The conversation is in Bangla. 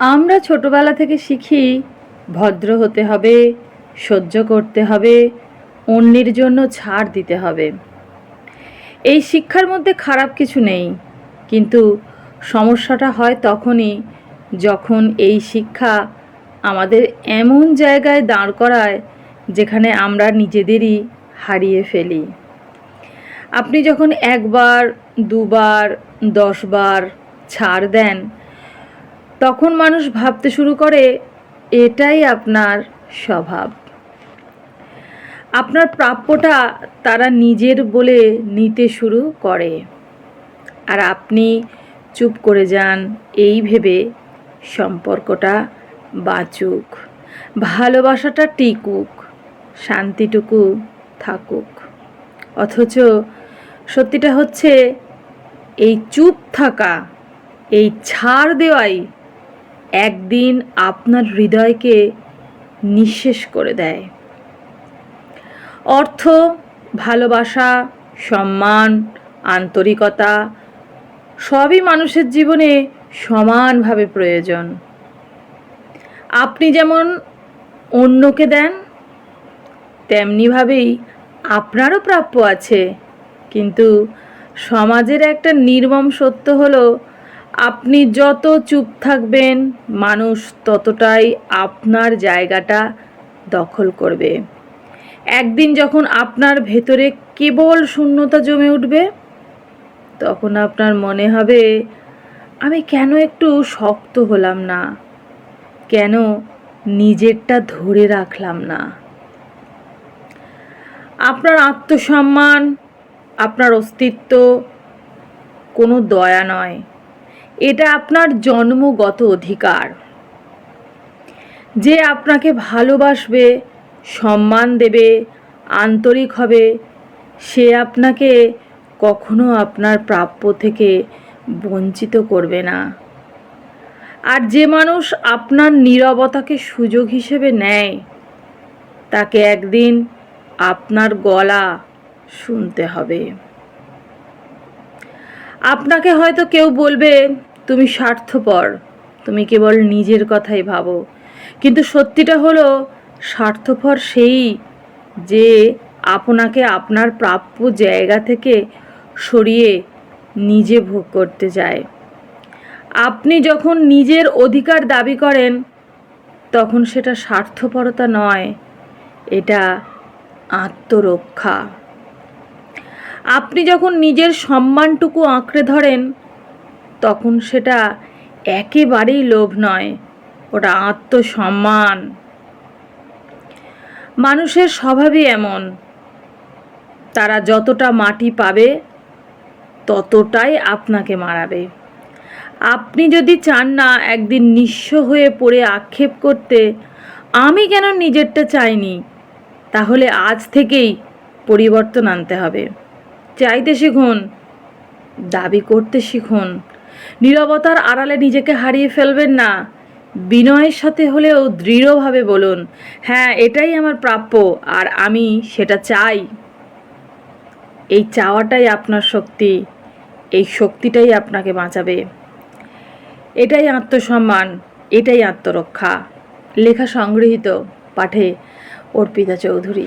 আমরা ছোটবেলা থেকে শিখি, ভদ্র হতে হবে, সহ্য করতে হবে, অন্যের জন্য ছাড় দিতে হবে। এই শিক্ষার মধ্যে খারাপ কিছু নেই, কিন্তু সমস্যাটা হয় তখনই যখন এই শিক্ষা আমাদের এমন জায়গায় দাঁড় করায় যেখানে আমরা নিজেদেরই হারিয়ে ফেলি। আপনি যখন একবার, দুবার, দশবার ছাড় দেন তখন মানুষ ভাবতে শুরু করে, এটাই আপনার স্বভাব। আপনার প্রাপ্যটা তারা নিজের বলে নিতে শুরু করে। আর আপনি চুপ করে যান, এই ভেবে সম্পর্কটা বাঁচুক, ভালোবাসাটা টিকুক, শান্তিটুকু থাকুক। অথচ সত্যিটা হচ্ছে, এই চুপ থাকা, এই ছাড় দেওয়াই একদিন আপনার হৃদয়কে নিঃশেষ করে দেয়। অর্থ, ভালোবাসা, সম্মান, আন্তরিকতা সবই মানুষের জীবনে সমানভাবে প্রয়োজন। আপনি যেমন অন্যকে দেন, তেমনিভাবেই আপনারও প্রাপ্য আছে। কিন্তু সমাজের একটা নির্মম সত্য হলো আপনি যত চুপ থাকবেন, মানুষ ততটাই আপনার জায়গাটা দখল করবে। একদিন যখন আপনার ভেতরে কেবল শূন্যতা জমে উঠবে, তখন আপনার মনে হবে, আমি কেন একটু শক্ত হলাম না? কেন নিজেরটা ধরে রাখলাম না? আপনার আত্মসম্মান, আপনার অস্তিত্ব কোনো দয়া নয়। এটা আপনার জন্মগত অধিকার। যে আপনাকে ভালোবাসবে, সম্মান দেবে, আন্তরিক হবে, সে আপনাকে কখনো আপনার প্রাপ্য থেকে বঞ্চিত করবে না। আর যে মানুষ আপনার নীরবতাকে সুযোগ হিসেবে নেয়, তাকে একদিন আপনার গলা শুনতে হবে। আপনাকে হয়তো কেউ বলবে তুমি স্বার্থপর, তুমি কেবল নিজের কথাই ভাবো। কিন্তু সত্যিটা হলো, স্বার্থপর সেই যে আপনাকে আপনার প্রাপ্য জায়গা থেকে সরিয়ে নিজে ভোগ করতে যায় আপনি যখন নিজের অধিকার দাবি করেন, তখন সেটা স্বার্থপরতা নয়, এটা আত্মরক্ষা। আপনি যখন নিজের সম্মানটুকু আঁকড়ে ধরেন তখন সেটা একেবারেই লোভ নয়, ওটা আত্মসম্মান। মানুষের স্বভাবই এমন, তারা যতটা মাটি পাবে, ততটাই আপনাকে মারাবে। আপনি যদি চান না একদিন নিঃস্ব হয়ে পড়ে আক্ষেপ করতে, আমি কেন নিজেরটা চাইনি? তাহলে আজ থেকেই পরিবর্তন আনতে হবে। চাইতে শিখুন, দাবি করতে শিখুন। নীরবতার আড়ালে নিজেকে হারিয়ে ফেলবেন না। বিনয়ের সাথে হলেও দৃঢ়ভাবে বলুন হ্যাঁ এটাই আমার প্রাপ্য আর আমি সেটা চাই। এই চাওয়াটাই আপনার শক্তি, এই শক্তিটাই আপনাকে বাঁচাবে। এটাই আত্মসম্মান, এটাই আত্মরক্ষা। লেখা সংগৃহীত পাঠে অর্পিতা চৌধুরী।